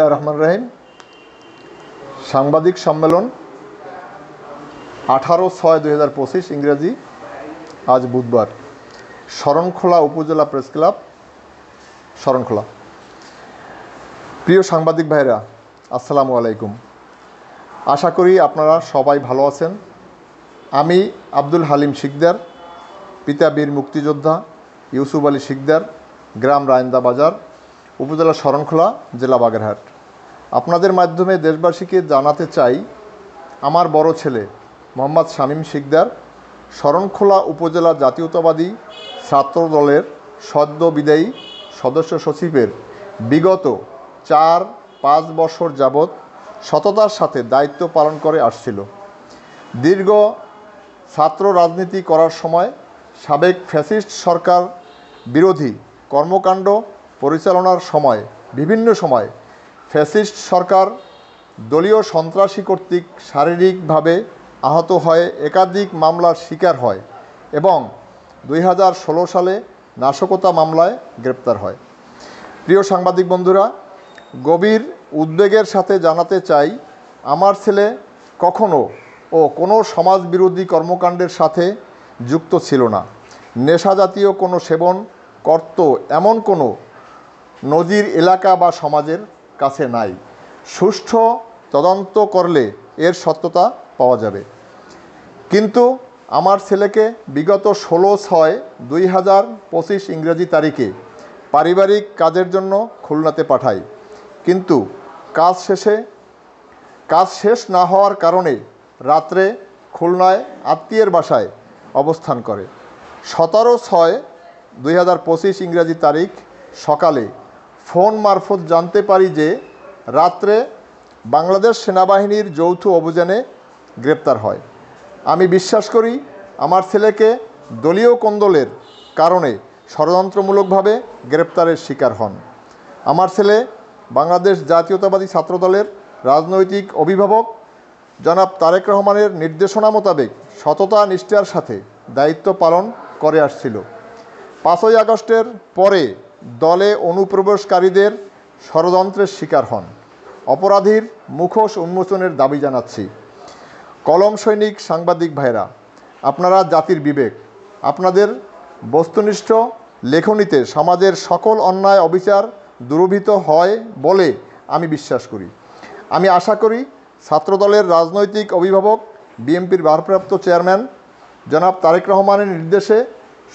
রহমান রাহিম। সাংবাদিক সম্মেলন আঠারো ছয় দুই হাজার পঁচিশ ইংরেজি, আজ বুধবার। শরণখোলা উপজেলা প্রেস ক্লাব, শরণখোলা। প্রিয় সাংবাদিক ভাইরা আসসালামু আলাইকুম। আশা করি আপনারা সবাই ভালো আছেন। আমি আব্দুল হালিম শিকদার, পিতা বীর মুক্তিযোদ্ধা, ইউসুফ আলী শিকদার, গ্রাম রায়ন্দা বাজার উপজেলা শরণখোলা, জেলা বাগেরহাট। আপনাদের মাধ্যমে দেশবাসীকে জানাতে চাই, আমার বড় ছেলে মোহাম্মদ শামীম শিকদার, শরণখোলা উপজেলা জাতীয়তাবাদী ছাত্র দলের সদ্য বিদায়ী সদস্য সচিবের বিগত চার, পাঁচ বছর যাবৎ সততার সাথে দায়িত্ব পালন করে আসছিল। দীর্ঘ ছাত্র রাজনীতি করার সময় সাবেক ফ্যাসিস্ট সরকার বিরোধী কর্মকাণ্ড পরিচালনার সময়, বিভিন্ন সময়, ফ্যাসিস্ট সরকার দলীয় সন্ত্রাসী কর্তৃক শারীরিকভাবে আহত হয়ে একাধিক মামলার শিকার হয় এবং দুই হাজার ষোলো সালে নাশকতা মামলায় গ্রেপ্তার হয়। প্রিয় সাংবাদিক বন্ধুরা, গভীর উদ্বেগের সাথে জানাতে চাই, আমার ছেলে কখনো ও কোনো সমাজবিরোধী কর্মকাণ্ডের সাথে যুক্ত ছিল না। নেশা জাতীয় কোনো সেবন করত এমন কোনো নজির এলাকা বা সমাজের কাছে নাই। সুষ্ঠু তদন্ত করলে এর সত্যতা পাওয়া যাবে। কিন্তু আমার ছেলেকে বিগত ষোলো ছয় দুই হাজার পঁচিশ ইংরেজি তারিখে পারিবারিক কাজের জন্য খুলনাতে পাঠাই। কিন্তু কাজ শেষে, কাজ শেষ না হওয়ার কারণে রাত্রে খুলনায় আত্মীয়ের বাসায় অবস্থান করে। সতেরো ছয় দুই হাজার পঁচিশ ইংরেজি তারিখ সকালে ফোন মারফত জানতে পারি যে রাত্রে বাংলাদেশ সেনাবাহিনীর যৌথ অভিযানে গ্রেপ্তার হয়। আমি বিশ্বাস করি আমার ছেলেকে দলীয় কোন্দলের কারণে ষড়যন্ত্রমূলকভাবে গ্রেপ্তারের শিকার হন। আমার ছেলে বাংলাদেশ জাতীয়তাবাদী ছাত্রদলের রাজনৈতিক অভিভাবক জনাব তারেক রহমানের নির্দেশনা মোতাবেক সততা নিষ্ঠার সাথে দায়িত্ব পালন করে আসছিল। পাঁচই আগস্টের পরে দলে অনুপ্রবেশকারীদের ষড়যন্ত্রের শিকার হন। অপরাধীর মুখোশ উন্মোচনের দাবি জানাচ্ছি। কলম সৈনিক সাংবাদিক ভাইরা, আপনারা জাতির বিবেক, আপনাদের বস্তুনিষ্ঠ লেখনীতে সমাজের সকল অন্যায় অবিচার দূরভীত হয় বলে আমি বিশ্বাস করি। আমি আশা করি ছাত্রদলের রাজনৈতিক অভিভাবক, বিএনপির ভারপ্রাপ্ত চেয়ারম্যান জনাব তারেক রহমানের নির্দেশে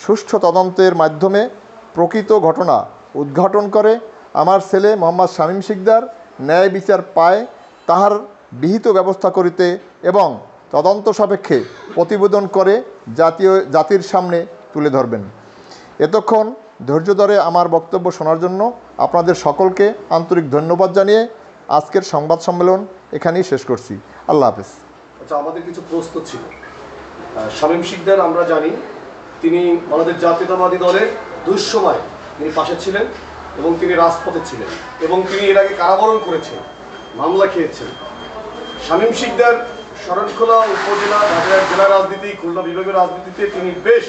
সুষ্ঠু তদন্তের মাধ্যমে প্রকৃত ঘটনা উদ্ঘাটন করে আমার ছেলে মোহাম্মদ শামীম শিকদার ন্যায় বিচার পায়, তাহার বিহিত ব্যবস্থা করিতে এবং তদন্ত সাপেক্ষে প্রতিবেদন করে জাতীয়, জাতির সামনে তুলে ধরবেন। এতক্ষণ ধৈর্য ধরে আমার বক্তব্য শোনার জন্য আপনাদের সকলকে আন্তরিক ধন্যবাদ জানিয়ে আজকের সংবাদ সম্মেলন এখানেই শেষ করছি। আল্লাহ হাফেজ। আচ্ছা আমাদের কিছু প্রশ্ন ছিল। শামীম শিকদার আমরা জানি, তিনি আমাদের জাতীয়তাবাদী দলের দুঃসময় তিনি পাশে ছিলেন এবং তিনি রাজপথে ছিলেন এবং তিনি এর আগে কারাবরণ করেছেন মামলা খেয়েছেন। শামীম শিকদার শরণখোলা উপজেলা বাগেরহাট জেলা রাজনীতি খুলনা বিভাগীয় রাজনীতিতে তিনি বেশ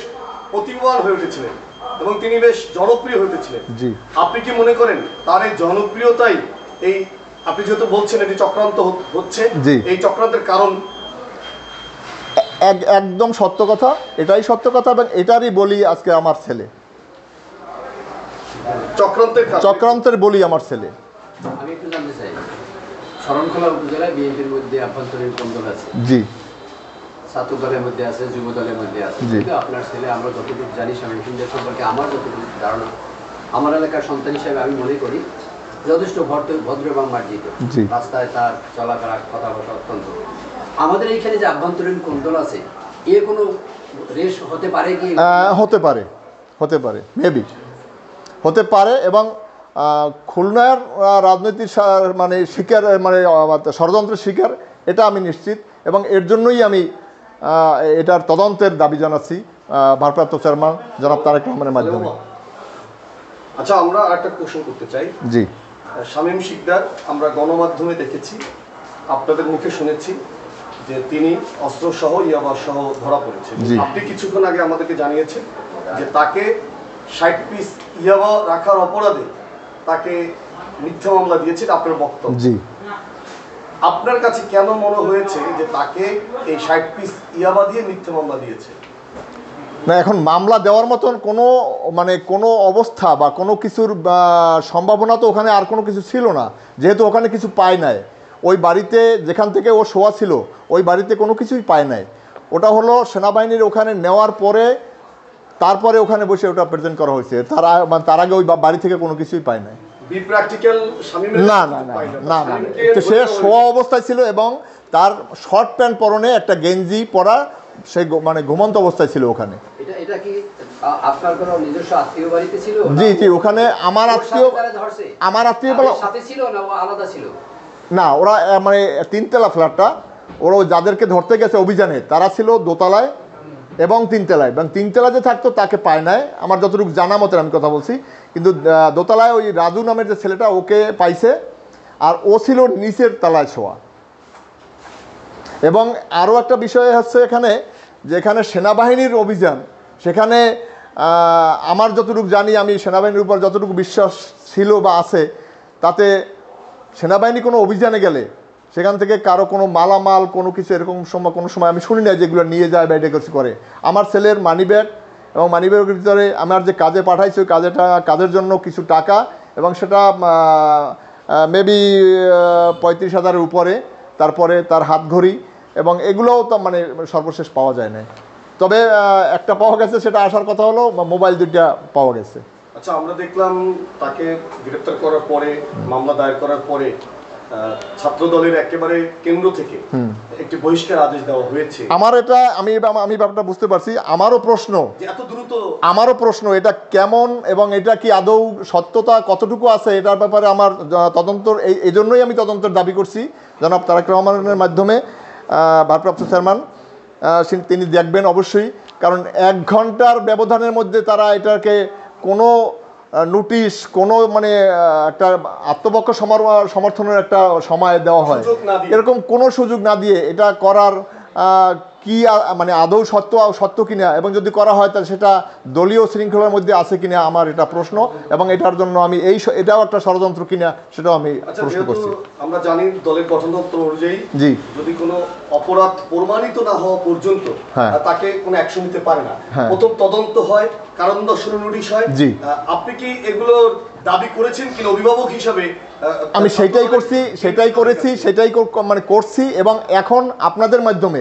প্রতিভাবান হয়ে উঠেছিলেন এবং তিনি বেশ জনপ্রিয় হয়ে উঠেছিলেন। আপনি কি মনে করেন তার এই জনপ্রিয়তাই এই আপনি যেহেতু বলছেন এটি চক্রান্ত হচ্ছে। এই চক্রান্তের কারণ? একদম সত্য কথা এটাই সত্য কথা এবং এটারই বলি আজকে আমার ছেলে। চক্রান্তের চক্রান্তের বলি আমার ছেলে। আমি একটু জানতে চাই শরণখোলা উপজেলায় বিএনপির মধ্যে আভ্যন্তরীণ কন্দল আছে। জি। ছাত্র দলের মধ্যে আছে যুব দলের মধ্যে আছে। জি। কিন্তু আপনার ছেলে আমরা যতটুকু জানি স্বামী সম্পর্কে আমার যতটুকু ধারণা আমার এলাকার সন্তান হিসেবে আমি মনে করি যথেষ্ট ভদ্র ভদ্র এবং মার্জিত। জি। রাস্তায় তার চলাফেরা কথা বসা অত্যন্ত আমাদের এইখানে যে আভ্যন্তরীণ কন্দল আছে এ কোনো রেশ হতে পারে কি? হতে পারে হতে পারে মেবি হতে পারে এবং খুলনার সা- মানে শিকার মানে ষড়যন্ত্রের শিকার এটা আমি নিশ্চিত এবং এর জন্যই আমি এটার তদন্তের দাবি জানাচ্ছি ভারপ্রাপ্ত চেয়ারম্যান জনাব তারেক রহমানের মাধ্যমে। আচ্ছা আমরা একটা কোশ্চেন করতে চাই। জি। শামীম শিকদার আমরা গণমাধ্যমে দেখেছি আপনাদের মুখে শুনেছি যে তিনি অস্ত্র সহ ইয়াবা সহ ধরা পড়েছেন। জি। আপনি কিছুক্ষণ আগে আমাদেরকে জানিয়েছেন যে তাকে ষাট পিস ইয়াবা রাখার অপরাধে তাকে মিথ্যা মামলা দিয়েছেন আপনার বক্তব্য। জি। আপনার কাছে কেন মনে হয়েছে যে তাকে এই ষাট পিস ইয়াবা দিয়ে মিথ্যা মামলা দিয়েছে? না এখন মামলা দেওয়ার মতন কোনো মানে কোনো অবস্থা বা কোনো কিছুর সম্ভাবনা তো ওখানে আর কোনো কিছু ছিল না। যেহেতু ওখানে কিছু পায় নাই। ওই বাড়িতে যেখান থেকে ও শোয়া ছিল ওই বাড়িতে কোনো কিছুই পায় নাই। ওটা হলো সেনাবাহিনীর ওখানে নেওয়ার পরে তারপরে ওখানে বসে ওটা প্রেজেন্ট করা হয়েছে। তারা মানে তার আগে ওই বা- বাড়ি থেকে কোনো কিছুই পায় নাই। বি প্র্যাকটিক্যাল স্বামীমের না না না না। না তো সে শোয়া অবস্থায় ছিল এবং তার শর্ট প্যান্ট পরনে একটা গেঞ্জি পরা সে মানে ঘুমন্ত অবস্থায় ছিল ওখানে। এটা এটা কি আ- আপনার কোনো নিজস্ব আত্মীয় বাড়িতে ছিল? জি জি ওখানে আমার আত্মীয় আমার আত্মীয় বলো আপনার সাথে ছিল না ও আলাদা ছিল? না ওরা মানে তিনতলা ফ্ল্যাটটা ওরা যাদেরকে ধরতে গেছে অভিযানে তারা ছিল দোতলায় এবং তিনতলায়। এবং তিনতলা যে থাকতো, তাকে পায় নাই। আমার যতটুকু জানা মতের আমি কথা বলছি। কিন্তু দোতলায় ওই রাজু নামের যে ছেলেটা, ওকে পাইছে। আর ও ছিল নিচের তলায় ছোঁয়া। এবং আরও একটা বিষয় হচ্ছে এখানে, যে এখানে সেনাবাহিনীর অভিযান। সেখানে আমার যতটুকু জানি, আমি সেনাবাহিনীর উপর যতটুকু বিশ্বাস ছিল বা আছে, তাতে সেনাবাহিনী কোনো অভিযানে গেলে সেখান থেকে কারও কোনো মালামাল, কোনো কিছু এরকম সময় কোনো সময় আমি শুনি না যেগুলো নিয়ে যায় বা এটা কিছু করে। আমার ছেলের মানি ব্যাগ এবং মানি ব্যাগের ভিতরে আমার যে কাজে পাঠাইছি, ওই কাজেটা কাজের জন্য কিছু টাকা এবং সেটা মেবি পঁয়ত্রিশ হাজারের উপরে, তারপরে তার হাত ঘড়ি এবং এগুলোও তো মানে সর্বশেষ পাওয়া যায় না তবে একটা পাওয়া গেছে, সেটা আসার কথা হলো মোবাইল দুইটা পাওয়া গেছে। আচ্ছা আমরা দেখলাম তাকে গ্রেপ্তার করার পরে, মামলা দায়ের করার পরে ছাত্র দলের একেবারে কেন্দ্র থেকে একটি বহিষ্কার আদেশ দেওয়া হয়েছে। আমার এটা আমি আমি ব্যাপারটা বুঝতে পারছি। আমারও প্রশ্ন এত দ্রুত আমারও প্রশ্ন এটা কেমন এবং এটা কি আদৌ সত্যতা কতটুকু আছে এটার ব্যাপারে আমার তদন্তর এই এই জন্যই আমি তদন্তের দাবি করছি। জনাব তারেক রহমানের মাধ্যমে ভারপ্রাপ্ত চেয়ারম্যান তিনি দেখবেন অবশ্যই কারণ এক ঘণ্টার ব্যবধানের মধ্যে তারা এটাকে কোনো নোটিশ কোনো মানে একটা আত্মপক্ষ সমর- সমর্থনের একটা সময় দেওয়া হয়। এরকম কোনো সুযোগ না দিয়ে এটা করার কি মানে আদৌ সত্য সত্য কিনা এবং যদি করা হয় তাহলে সেটা দলীয় শৃঙ্খলার মধ্যে আছে কিনা আমার এটা প্রশ্ন এবং এটার জন্য আমি এই এটাও একটা ষড়যন্ত্র কিনা সেটাও আমি আচ্ছা প্রশ্ন করছি আমরা জানি দলের গঠনতন্ত্র অনুযায়ী জি যদি কোনো অপরাধ প্রমাণিত না হওয়া পর্যন্ত হ্যাঁ। তাকে কোনো অ্যাকশন নিতে পারে না হ্যাঁ। প্রথম তদন্ত হয় কারণ দর্শনের নোটিশ হয় জি। আপনি কি এগুলো দাবি করেছেন কিনা অভিভাবক হিসাবে আমি সেটাই করছি সেটাই করেছি সেটাই মানে করছি এবং এখন আপনাদের মাধ্যমে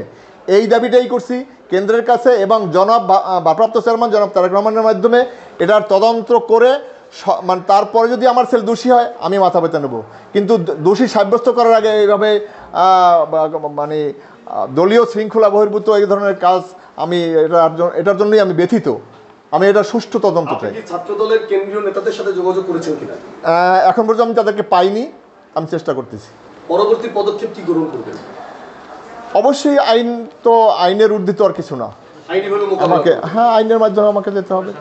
এই দাবিটাই করছি কেন্দ্রের কাছে এবং জনাব ভারপ্রাপ্ত চেয়ারম্যান জনাব তারেক রহমানের মাধ্যমে এটার তদন্ত করে মানে তারপরে যদি আমার ছেলে দোষী হয় আমি মাথা পেতে নেব। কিন্তু দোষী সাব্যস্ত করার আগে এইভাবে মানে দলীয় শৃঙ্খলা বহির্ভূত এই ধরনের কাজ আমি এটার এটার জন্যই আমি ব্যথিত। আমি এটা সুষ্ঠু তদন্ত চাই। ছাত্র দলের কেন্দ্রীয় নেতাদের সাথে যোগাযোগ করেছেন কিনা? এখন পর্যন্ত আমি তাদেরকে পাইনি আমি চেষ্টা করতেছি। পরবর্তী পদক্ষেপ কি গ্রহণ করবেন? অবশ্যই আইন তো আইনের ঊর্ধ্বিত আর কিছু না। আমাকে হ্যাঁ আইনের মাধ্যমে আমাকে যেতে হবে।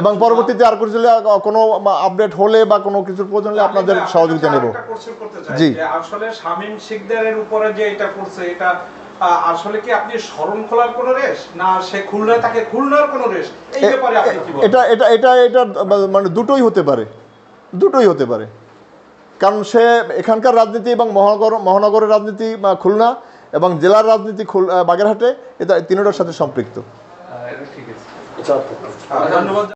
এবং পরবর্তীতে আর কিছু কোনো আপডেট হলে বা কোনো কিছুর প্রয়োজন হলে আপনাদের সহযোগিতা নেব। জি। আসলে শামীম শিকদারের উপরে যে এটা করছে এটা আসলে কি আপনি স্মরণ খোলার কোন রেশ? না সে খুলনায় তাকে খুলনার কোন রেশ? এই ব্যাপারে আপনি কি বলেন? এটা এটা এটা এটা মানে দুটোই হতে পারে। দুটোই হতে পারে। কারণ সে এখানকার রাজনীতি এবং মহানগর মহানগরের রাজনীতি বা খুলনা এবং জেলার রাজনীতি খুল বাগেরহাটে এটা তিনটার সাথে সম্পৃক্ত। ঠিক আছে। আচ্ছা ধন্যবাদ।